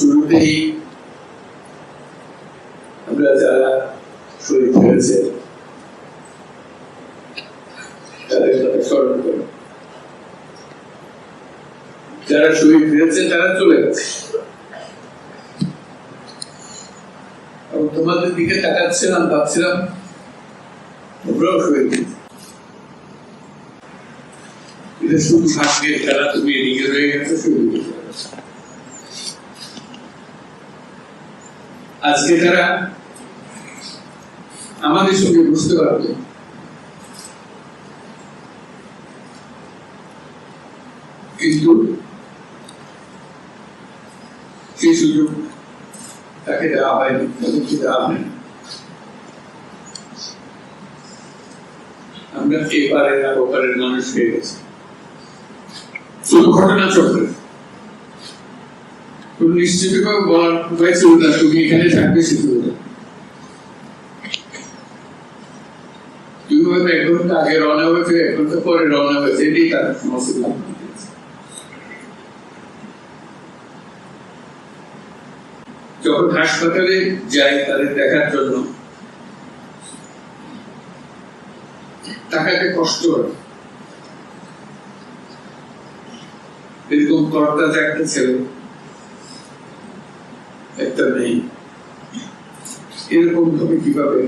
শুরুতেই আমরা যারা শহীদ হয়েছে যারা শহীদ হয়েছে, তারা চলে গেছে। তোমাদের দিকে তাকাচ্ছিলাম, ভাবছিলাম, তোমরাও শহীদ হয়েছে। এটা শুধু ভাগ্যের খেলা, তুমি এদিকে রয়ে গেছো, শহীদ হয়ে আজকে তারা আমাদের সঙ্গে বুঝতে পারবে, কিন্তু সেই সুযোগ তাকে দেওয়া হয়নি তাদেরকে দেওয়া হয়নি আমরা এপারের আর ওপারের মানুষ হয়ে গেছি। শুধু ঘটনা চক্রে তুমি নিশ্চিত করে বলার উপায় ছিল না, তুমি এখানে থাকবে যখন হাসপাতালে যাই তাদের দেখার জন্য টাকাতে কষ্ট হয়। এরকম কর্তা একটা ছেলে একটা নেই। এরকম ভাবে কীভাবে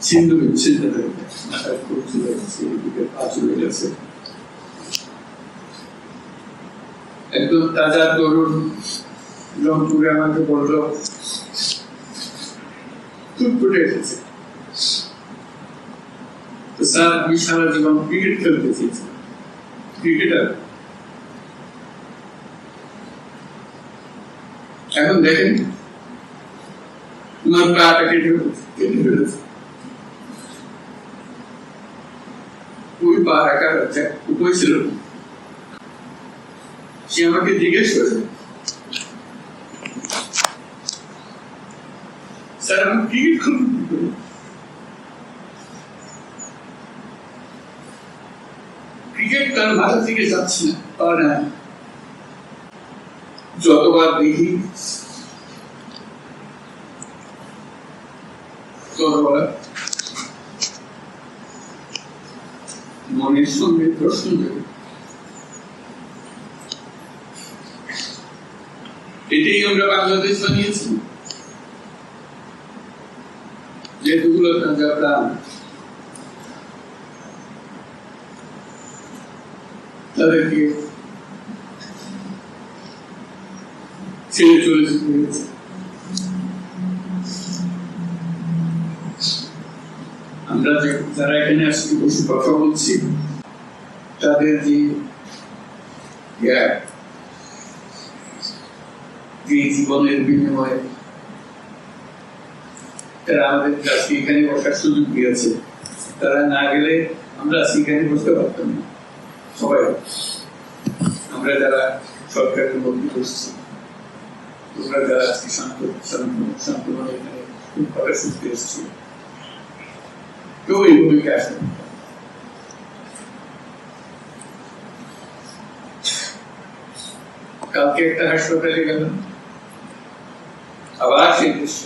ছিন্ন বিচ্ছিন্ন একদম তাজা তরুণ রংপুরে আমাকে বলল ফুটফুটে এসেছে। তো স্যার, আমি সারা জীবন ক্রিকেট খেলতে চেয়েছি ক্রিকেটার এখন দেখেন তোমার পাটা কেটে ফেলেছে কেটে ফেলেছে ওই পা রাখার একটা উপায় ছিল না। সে আমাকে জিজ্ঞেস করেছে স্যার আমি ক্রিকেট খেলব কি করে?" ক্রিকেট তার মাথা থেকে যাচ্ছে না পারে না যতবার দেখি মনের সঙ্গে প্রশ্ন এটাই আমরা বাংলাদেশ বানিয়েছি। যেগুলো তাজা প্রাণ। তাদেরকে আমরা যারা এখানে আজকে বসে কথা বলছি তাদের যে জীবনের বিনিময়ে তারা আমাদের আজকে এখানে বসার সুযোগ দিয়েছে তারা না গেলে আমরা আজকে এখানে বসতে পারতাম না সবাই আমরা যারা সরকারের মধ্যে বসছি তোমরা যারা আজকে শান্ত শান্ত শান্ত মনে এখানে খুব ভাবে শুনতে এসছি কেউ এই ভূমিকা আসে না। কালকে একটা হাসপাতালে গেলাম আবার সেই দৃশ্য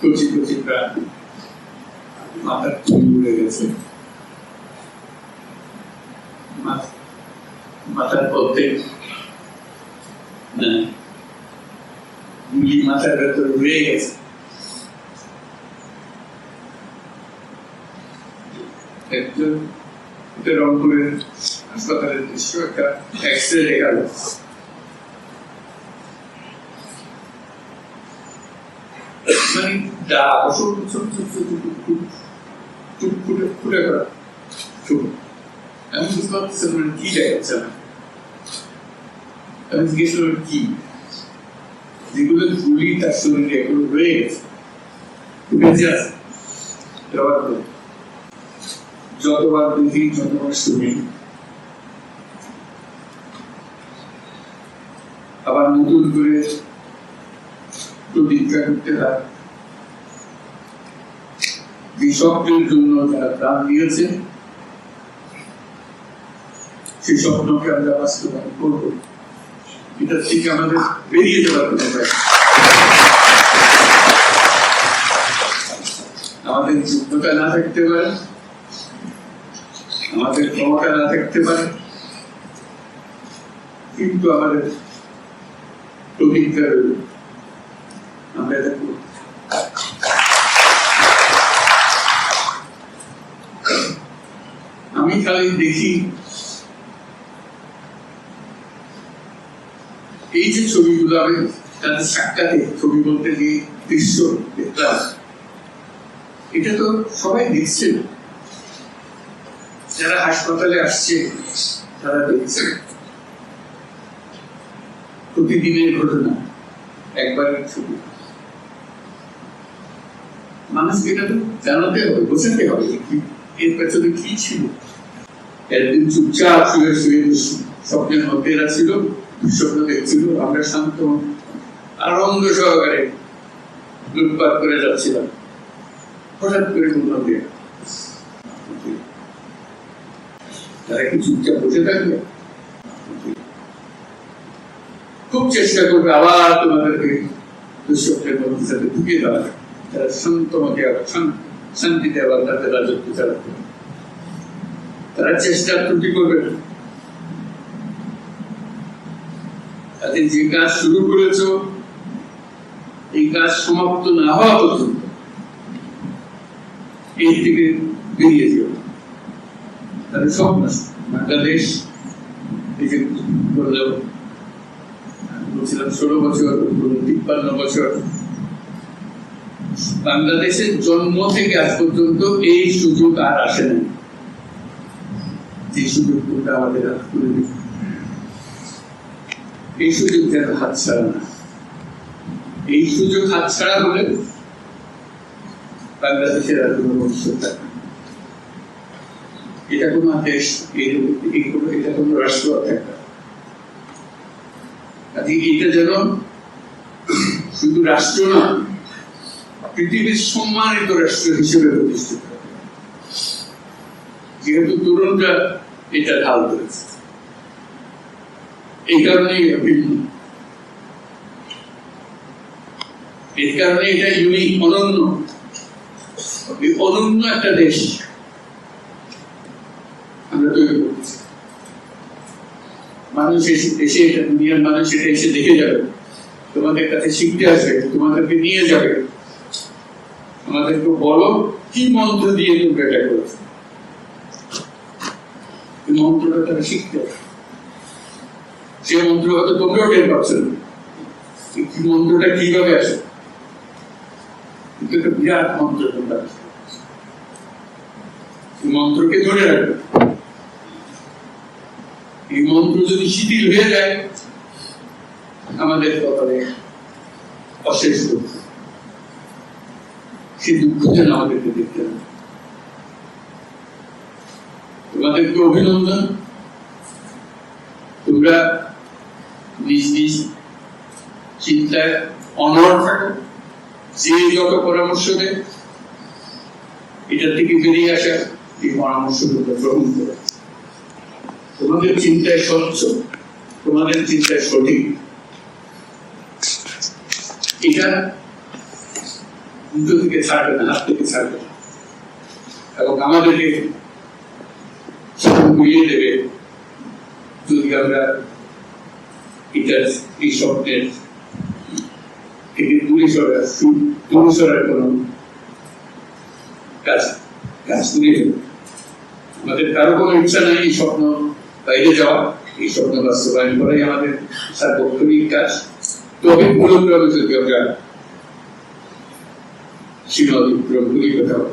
কচি কচি প্রাণ মাথার চুল উড়ে গেছে মাথার মধ্যে না, গুলি মাথার ভেতর উড়ে গেছে একজন এটা রংপুরের হাসপাতালের দৃশ্য একটা এক্স রে দেখালো মানে দা ছোট ছোট ছোট ছোট ছোট চুপ ফুটে ফুটে করা চুপ আমি বুঝতে পারতেছি না মানে কি দেখাচ্ছে আমার আমি জিজ্ঞেস করলাম, কি? যেগুলো গুলি তার শরীরে আছে? যতবার দেখি যতবার শুনি। আবার নতুন করে প্রতিজ্ঞা করতে হয়। কৃষকদের জন্য যারা প্রাণ দিয়েছে, সেই স্বপ্নকে আমরা বাস্তবায়ন করব। এটা থেকে আমাদের বেরিয়ে যাওয়ার কোনো আমাদের যোগ্যতা না থাকতে পারে, আমাদের ক্ষমতা না থাকতে পারে, কিন্তু আমাদের প্রতিজ্ঞা রইল আমরা এটা আমি খালি দেখি যে ছবিগুলো আমি তাদের সাক্ষাতে ছবি বলতে যে দৃশ্য দেখলাম এটা তো সবাই দেখছে। যারা হাসপাতালে আসছে, তারা দেখছে। প্রতিদিনের ঘটনা, একবারের ছবি। মানুষকে এটা তো জানাতে হবে, বোঝাতে হবে এর পেছনে কি ছিল। একদিন চুপচাপ শুয়ে শুয়ে স্বপ্নের মধ্যে এরা ছিল। আমরা শান্ত আনন্দ সহকারে লুটপাট করে যাচ্ছিলাম। হঠাৎ করে মনে হবে তারা কি চুপচাপ বসে থাকবে? খুব চেষ্টা করবে আবার তোমাদেরকে দুঃস্বপ্নের মধ্যে সাথে ঢুকিয়ে দেওয়া তারা শান্তিতে আবার তাদের রাজত্ব চালাতে তারা চেষ্টা ত্রুটি করবে না। তাদের যে কাজ শুরু করেছ, এই কাজ সমাপ্ত না হওয়া পর্যন্ত এই থেকে বেরিয়ে যেও। তাদের সব বাংলাদেশ এই যে বলছিলাম ষোলো বছর তিপ্পান্ন বছর। বাংলাদেশের জন্ম থেকে আজ পর্যন্ত এই সুযোগ আর আসে না যে সুযোগটা আমাদের করে দিবে। এই সুযোগ যেন হাত ছাড়া না এই সুযোগ হাত ছাড়া হলে বাংলাদেশের আর কোনো ভবিষ্যৎ থাকে এটা কোনো দেশ এটা কোনো রাষ্ট্র থাকে এটা যেন শুধু রাষ্ট্র না, পৃথিবীর সম্মানিত রাষ্ট্র হিসেবে প্রতিষ্ঠিত যেহেতু তরুণরা এটা ঢাল করেছে। এই কারণেই এই কারণে এটা ইউনিক অনন্য। অনন্য একটা দেশ আমরা তৈরি করছি। মানুষ এসে এসে এটা দুনিয়ার মানুষ এটা এসে দেখে যাবে। তোমাদের কাছে শিখতে আসবে, তোমাদেরকে নিয়ে যাবে। আমাদেরকে বলো, কি মন্ত্র দিয়ে তুমি এটা করেছ? মন্ত্রটা তারা শিখতে হবে সে মন্ত্র হয়তো তোমরাও টের পাচ্ছ মন্ত্রটা কীভাবে আসে বিরাট মন্ত্র মন্ত্রকে ধরে রাখবে। এই মন্ত্র যদি শিথিল হয়ে যায়, আমাদের কপালে অশেষ দুঃখ। সেই দুঃখ যেন আমাদেরকে দেখতে তোমাদেরকে অভিনন্দন। তোমরা নিজ চিন্তায় অনড় থাকো যে যত পরামর্শ দেয় এটা থেকে বেরিয়ে আসা এই পরামর্শগুলো গ্রহণ করো তোমাদের চিন্তায় স্বচ্ছ, তোমাদের চিন্তায় সঠিক। এটা দুটো থেকে ছাড়বে না, হাত থেকে ছাড়বে এবং আমাদেরকে বুঝিয়ে দেবে। যদি আমরা এই স্বপ্নের থেকে দূরে সরে দূরে সরার কোনো কাজ কাজ দূরে আমাদের কারও কোনো ইচ্ছা নাই এই স্বপ্ন বাইরে যাওয়া। এই স্বপ্ন বাস্তবায়ন করাই আমাদের সার্বক্ষণিক কাজ। তবে পুরোপুরি যদি আমরা সীমা অতিক্রম করি কোথাও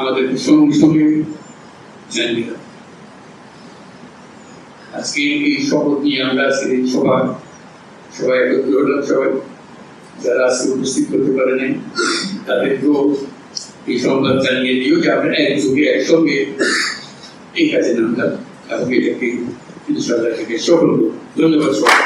আমাদের সঙ্গে সঙ্গে জানিয়ে। আজকে এই শপথ নিয়ে আমরা আজকে সভা সবাই একত্র হলাম সবাই। যারা আজকে উপস্থিত করতে পারে নাই, তাদেরকেও এই সংবাদ জানিয়ে দিও যে আমরা একযোগে, একসঙ্গে এই কাজে নামলাম। এবং এটাকে সরকার থেকে সফল ধন্যবাদ সবাই